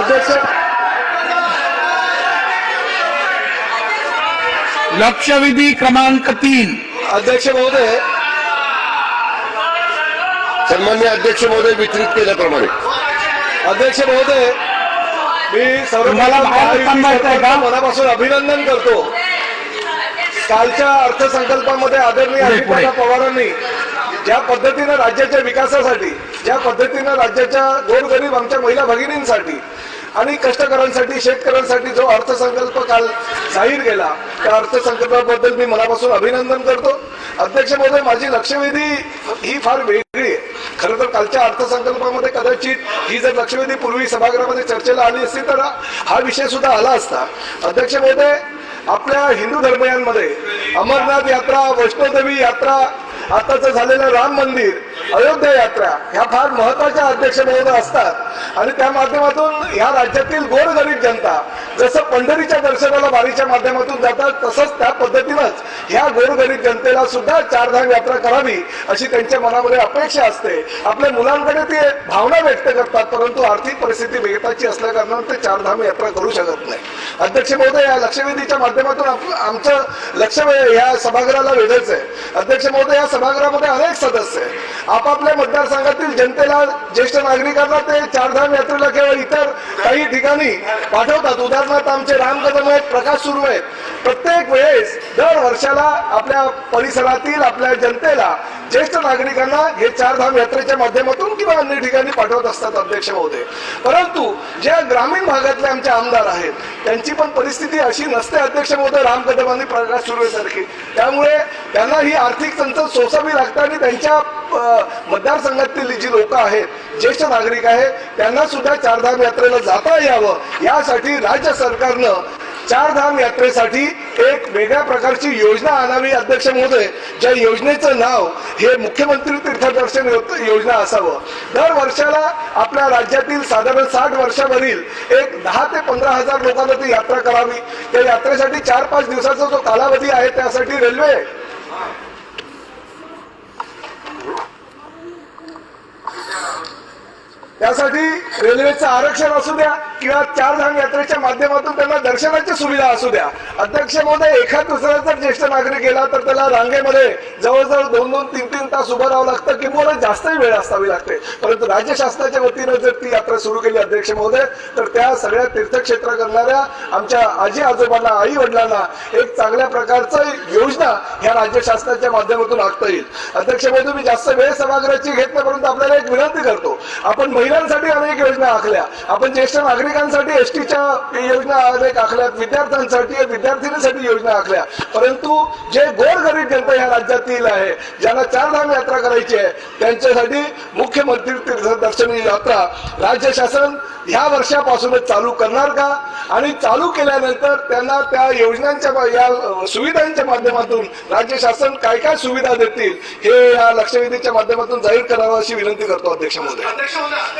अध्यक्ष लक्षवेधी क्रमांक तीन. अध्यक्ष महोदय सन्मान्य अध्यक्ष महोदय वितरित केल्याप्रमाणे. अध्यक्ष महोदय मी सर्व? मनापासून अभिनंदन करतो. कालच्या अर्थसंकल्पामध्ये आदरणीय पवारांनी ज्या पद्धतीनं राज्याच्या विकासासाठी ज्या पद्धतीनं राज्याच्या गोरगरीब आमच्या महिला भगिनींसाठी आणि कष्टकऱ्यांसाठी शेतकऱ्यांसाठी जो अर्थसंकल्प काल जाहीर केला त्या अर्थसंकल्पाबद्दल मी मनापासून अभिनंदन करतो. अध्यक्ष महोदय माझी लक्षवेधी ही फार वेगळी आहे. खरं तर कालच्या अर्थसंकल्पामध्ये कदाचित ही जर लक्षवेधी पूर्वी सभागृहामध्ये चर्चेला आली असती तर हा विषय सुद्धा आला असता. अध्यक्ष महोदय आपल्या हिंदू धर्मियांमध्ये अमरनाथ यात्रा वैष्णोदेवी यात्रा आताच झालेलं राम मंदिर. अयोध्या यात्रा ह्या फार महत्त्वाच्या अध्यक्ष महोदय असतात. आणि त्या माध्यमातून ह्या राज्यातील गोरगरीब जनता जसं पंढरीच्या दर्शनाला वारीच्या माध्यमातून जातात तसंच त्या पद्धतीनंच ह्या गोरगरीब जनतेला सुद्धा चारधाम यात्रा करावी अशी त्यांच्या मनामध्ये अपेक्षा असते. आपल्या मुलांकडे ते भावना व्यक्त करतात परंतु आर्थिक परिस्थिती वेगताची असल्या कारणानं ते चारधाम यात्रा करू शकत नाही. अध्यक्ष महोदय या लक्षवेधीच्या माध्यमातून आमचं लक्ष या सभागृहाला वेगळंच आहे. अध्यक्ष महोदय या सभागृहामध्ये अनेक सदस्य आहे आपापल्या मतदारसंघातील जनतेला ज्येष्ठ नागरिकांना ते चारधाम यात्रेला केवळ इतर काही ठिकाणी पाठवतात. उदाहरणार्थ आमचे राम कदम आहेत प्रकाश सुरू आहेत. प्रत्येक वेळेस दर वर्षाला आपल्या परिसरातील आपल्या जनतेला ज्येष्ठ नागरिकांना हे चारधाम यात्रेच्या माध्यमातून किंवा अन्य ठिकाणी पाठवत असतात अध्यक्ष महोदय. परंतु ज्या ग्रामीण भागातले आमचे आमदार आहेत त्यांची पण परिस्थिती अशी नसते अध्यक्ष महोदय राम कदम आणि प्रकाश सुर्वेसारखी त्यामुळे त्यांना ही आर्थिक चंचल सोसावी लागते आणि त्यांच्या मतदारसंघातील जी लोक आहेत ज्येष्ठ नागरिक आहेत त्यांना सुद्धा चारधाम यात्रेला जाता यावं. यासाठी राज्य सरकारनं चारधाम यात्रेसाठी एक वेगळ्या प्रकारची योजना आणावी अध्यक्ष महोदय. ज्या योजनेचं नाव हे मुख्यमंत्री तीर्थदर्शन योजना असावं. दर वर्षाला आपल्या राज्यातील साधारण साठ वर्षावरील एक दहा ते पंधरा हजार लोकांना ती यात्रा करावी. त्या यात्रेसाठी चार पाच दिवसाचा जो कालावधी आहे त्यासाठी रेल्वे त्यासाठी रेल्वेचं आरक्षण असू द्या किंवा चार धाम यात्रेच्या माध्यमातून त्यांना दर्शनाची सुविधा असू द्या. अध्यक्ष महोदय एखाद दुसरा जर ज्येष्ठ नागरिक गेला तर त्याला रांगेमध्ये जवळजवळ दोन दोन तीन तीन तास उभं राहावं लागतं. किंवा जास्तही वेळ असावी लागते. परंतु राज्य शासनाच्या वतीनं जर ती यात्रा सुरू केली अध्यक्ष महोदय तर त्या सगळ्या तीर्थक्षेत्र करणाऱ्या आमच्या आजी आजोबांना आई वडिलांना एक चांगल्या प्रकारचं योजना ह्या राज्य शासनाच्या माध्यमातून आखता येईल. अध्यक्ष महोदय मी जास्त वेळ सभागृहाची घेत नाही परंतु आपल्याला एक विनंती करतो. आपण महिला महिलांसाठी अनेक योजना आखल्या. आपण ज्येष्ठ नागरिकांसाठी एसटीच्या योजना अनेक आखल्या. विद्यार्थ्यांसाठी विद्यार्थिनीसाठी योजना आखल्या. परंतु जे गोरगरीब जनता या राज्यातील आहे ज्यांना चारधाम यात्रा करायची आहे त्यांच्यासाठी मुख्यमंत्री तीर्थदर्शनी यात्रा राज्य शासन ह्या वर्षापासूनच चालू करणार का? आणि चालू केल्यानंतर त्यांना त्या योजनांच्या या सुविधांच्या माध्यमातून राज्य शासन काय काय सुविधा देतील हे या लक्षवेधीच्या माध्यमातून जाहीर करावं अशी विनंती करतो अध्यक्ष महोदय